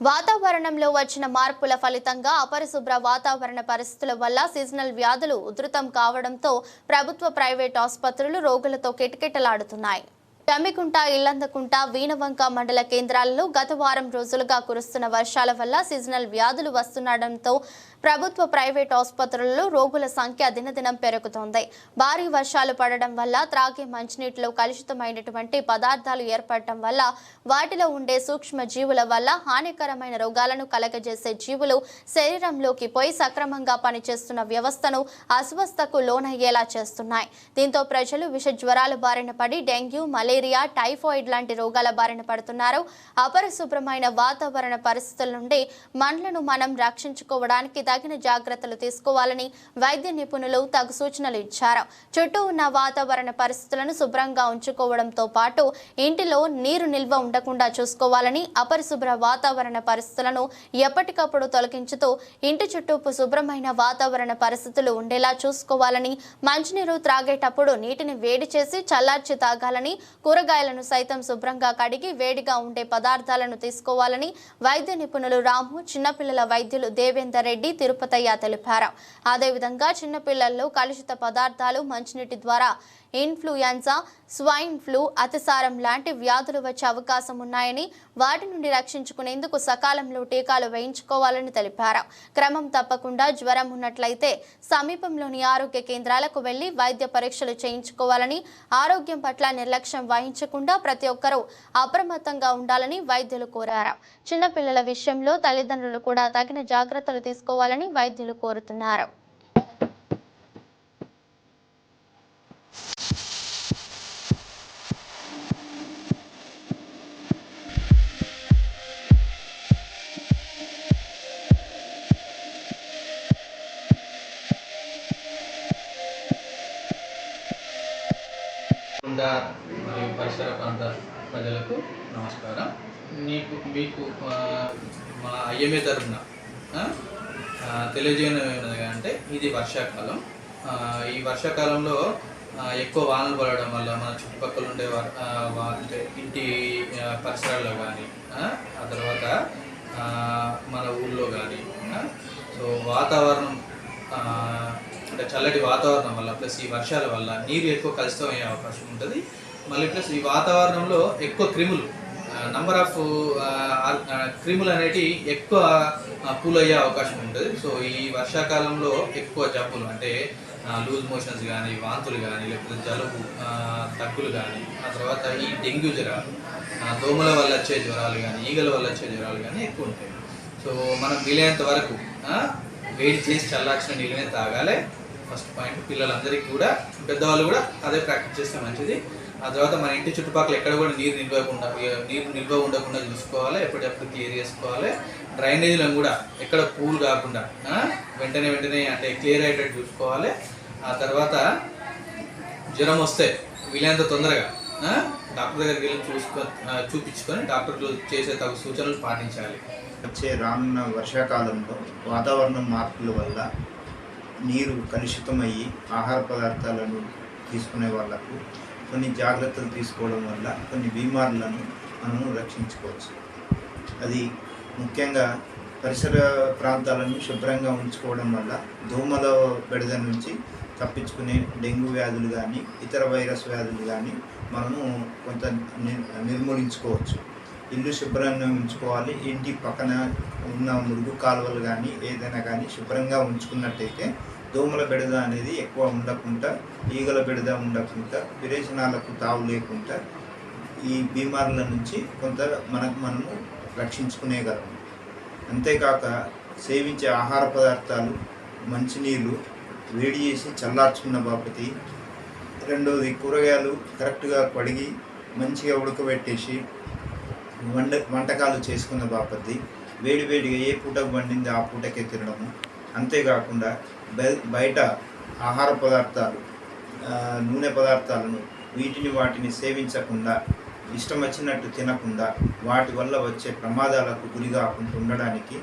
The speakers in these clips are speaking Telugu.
వాతావరణంలో వచ్చిన మార్పుల ఫలితంగా అపరిశుభ్ర వాతావరణ పరిస్థితుల వల్ల సీజనల్ వ్యాధులు ఉధృతం కావడంతో ప్రభుత్వ ప్రైవేట్ ఆసుపత్రులు రోగులతో కిటకిటలాడుతున్నాయి. టమికుంట ఇల్లందకుంట వీణవంక మండల కేంద్రాలలో గత వారం రోజులుగా కురుస్తున్న వర్షాల వల్ల సీజనల్ వ్యాధులు వస్తుండటంతో ప్రభుత్వ ప్రైవేట్ ఆసుపత్రులలో రోగుల సంఖ్య దినదినం పెరుగుతోంది. భారీ వర్షాలు పడడం వల్ల త్రాగే మంచినీటిలో కలుషితమైనటువంటి పదార్థాలు ఏర్పడటం వల్ల వాటిలో ఉండే సూక్ష్మ జీవుల వల్ల హానికరమైన రోగాలను కలగజేసే జీవులు శరీరంలోకి పోయి సక్రమంగా పనిచేస్తున్న వ్యవస్థను అస్వస్థకు లోనయ్యేలా చేస్తున్నాయి. దీంతో ప్రజలు విష జ్వరాలు బారిన పడి డెంగ్యూ మలేరియా టైఫాయిడ్ లాంటి రోగాల బారిన పడుతున్నారు. అపరిశుభ్రమైన వాతావరణ పరిస్థితుల నుండి మనలను మనం రక్షించుకోవడానికి తగిన జాగ్రత్తలు తీసుకోవాలని వైద్య నిపుణులు తగు సూచనలు ఇచ్చారు. చుట్టూ ఉన్న వాతావరణ పరిస్థితులను శుభ్రంగా ఉంచుకోవడంతో పాటు ఇంటిలో నీరు నిల్వ ఉండకుండా చూసుకోవాలని అపరిశుభ్ర వాతావరణ పరిస్థితులను ఎప్పటికప్పుడు తొలగించుతూ ఇంటి చుట్టూ శుభ్రమైన వాతావరణ పరిస్థితులు ఉండేలా చూసుకోవాలని మంచినీరు త్రాగేటప్పుడు నీటిని వేడి చేసి చల్లార్చి తాగాలని కూరగాయలను సైతం శుభ్రంగా కడిగి వేడిగా ఉండే పదార్థాలను తీసుకోవాలని వైద్య నిపుణులు రాము చిన్నపిల్లల వైద్యులు దేవేందర్ రెడ్డి తిరుపతయ్య తెలిపారు. అదేవిధంగా చిన్నపిల్లల్లో కలుషిత పదార్థాలు మంచినీటి ద్వారా ఇన్ఫ్లుయెన్జా స్వైన్ ఫ్లూ అతిసారం లాంటి వ్యాధులు వచ్చే అవకాశం ఉన్నాయని వాటి నుండి రక్షించుకునేందుకు సకాలంలో టీకాలు వేయించుకోవాలని తెలిపారు. క్రమం తప్పకుండా జ్వరం ఉన్నట్లయితే సమీపంలోని ఆరోగ్య కేంద్రాలకు వెళ్ళి వైద్య పరీక్షలు చేయించుకోవాలని ఆరోగ్యం పట్ల నిర్లక్ష్యం వహించకుండా ప్రతి ఒక్కరూ అప్రమత్తంగా ఉండాలని వైద్యులు కోరారు. చిన్నపిల్లల విషయంలో తల్లిదండ్రులు కూడా తగిన జాగ్రత్తలు తీసుకోవాలని వైద్యులు కోరుతున్నారు. కొండ మరియు పరిసర ప్రాంత ప్రజలకు నమస్కారం. నీకు మీకు మన మా ఐఎంఏ తరఫున తెలియజేయడం అంటే ఇది వర్షాకాలం. ఈ వర్షాకాలంలో ఎక్కువ వానలు పడడం వల్ల మన చుట్టుపక్కల ఉండే వా- అంటే ఇంటి పరిసరాల్లో కానీ ఆ తర్వాత మన ఊళ్ళో కానీ సో వాతావరణం అంటే చల్లటి వాతావరణం వల్ల ప్లస్ ఈ వర్షాల వల్ల నీరు ఎక్కువ కలుషితం అయ్యే అవకాశం ఉంటుంది. మళ్ళీ ప్లస్ ఈ వాతావరణంలో ఎక్కువ క్రిములు నంబర్ ఆఫ్ క్రిములు అనేటివి ఎక్కువ పూల్ అయ్యే అవకాశం ఉంటుంది. సో ఈ వర్షాకాలంలో ఎక్కువ జబ్బులు అంటే లూజ్ మోషన్స్ కానీ వాంతులు కానీ లేకపోతే జలుబు తగ్గులు కానీ ఆ తర్వాత ఈ డెంగ్యూ జ్వరాలు దోమల వల్ల వచ్చే జ్వరాలు కానీ ఈగల వల్ల వచ్చే జ్వరాలు కానీ ఎక్కువ ఉంటాయి. సో మనం వీలైనంత వరకు వేడి చేసి చల్లార్చిన నీళ్ళనే తాగాలి. ఫస్ట్ పాయింట్ పిల్లలందరికీ కూడా పెద్దవాళ్ళు కూడా అదే ప్రాక్టీస్ చేస్తే మంచిది. ఆ తర్వాత మన ఇంటి చుట్టుపక్కల ఎక్కడ కూడా నీరు నిల్వకుండా నీరు నిల్వ ఉండకుండా చూసుకోవాలి ఎప్పటికప్పుడు క్లియర్ చేసుకోవాలి. డ్రైనేజీలను కూడా ఎక్కడ పూల్ కాకుండా వెంటనే వెంటనే అంటే క్లియర్ అయ్యేటట్టు చూసుకోవాలి. ఆ తర్వాత జ్వరం వస్తే వీలైనంత తొందరగా డాక్టర్ దగ్గరికి వెళ్ళి చూసుకో చూపించుకొని డాక్టర్లు చేసే తగు సూచనలు పాటించాలి. వచ్చే రానున్న వర్షాకాలంలో వాతావరణం మార్పుల వల్ల నీరు కలుషితమయ్యి ఆహార పదార్థాలను తీసుకునే వాళ్ళకు కొన్ని జాగ్రత్తలు తీసుకోవడం వల్ల కొన్ని బీమార్లను మనము రక్షించుకోవచ్చు. అది ముఖ్యంగా పరిసర ప్రాంతాలను శుభ్రంగా ఉంచుకోవడం వల్ల దోమల బెడద నుంచి తప్పించుకునే డెంగ్యూ వ్యాధులు కానీ ఇతర వైరస్ వ్యాధులు కానీ మనము కొంత నిర్మూలించుకోవచ్చు. ఇల్లు శుభ్రంగా ఉంచుకోవాలి. ఇంటి పక్కన ఉన్న మురుగు కాలువలు కానీ ఏదైనా కానీ శుభ్రంగా ఉంచుకున్నట్టయితే దోమల బెడద అనేది ఎక్కువ ఉండకుండా ఈగల బెడద ఉండకుండా విరేచనాలకు తావు లేకుండా ఈ బీమారుల నుంచి కొంత మనకు మనము రక్షించుకునేగలము అంతేకాక సేవించే ఆహార పదార్థాలు మంచినీళ్ళు వేడి చేసి చల్లార్చుకున్న బాపతి రెండవది కూరగాయలు కరెక్ట్గా కడిగి మంచిగా ఉడకబెట్టేసి వంట వంటకాలు చేసుకున్న బాపతి వేడి వేడిగా ఏ పూటకు వండింది ఆ పూటకే తినడము. అంతేకాకుండా బయట ఆహార పదార్థాలు నూనె పదార్థాలను వీటిని వాటిని సేవించకుండా ఇష్టం వచ్చినట్టు తినకుండా వాటి వల్ల వచ్చే ప్రమాదాలకు గురి కాకుండా ఉండడానికి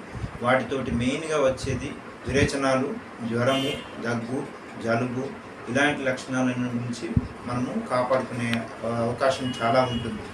వాటితోటి మెయిన్గా వచ్చేది విరేచనాలు జ్వరము దగ్గు జలుబు ఇలాంటి లక్షణాల నుంచి మనము కాపాడుకునే అవకాశం చాలా ఉంటుంది.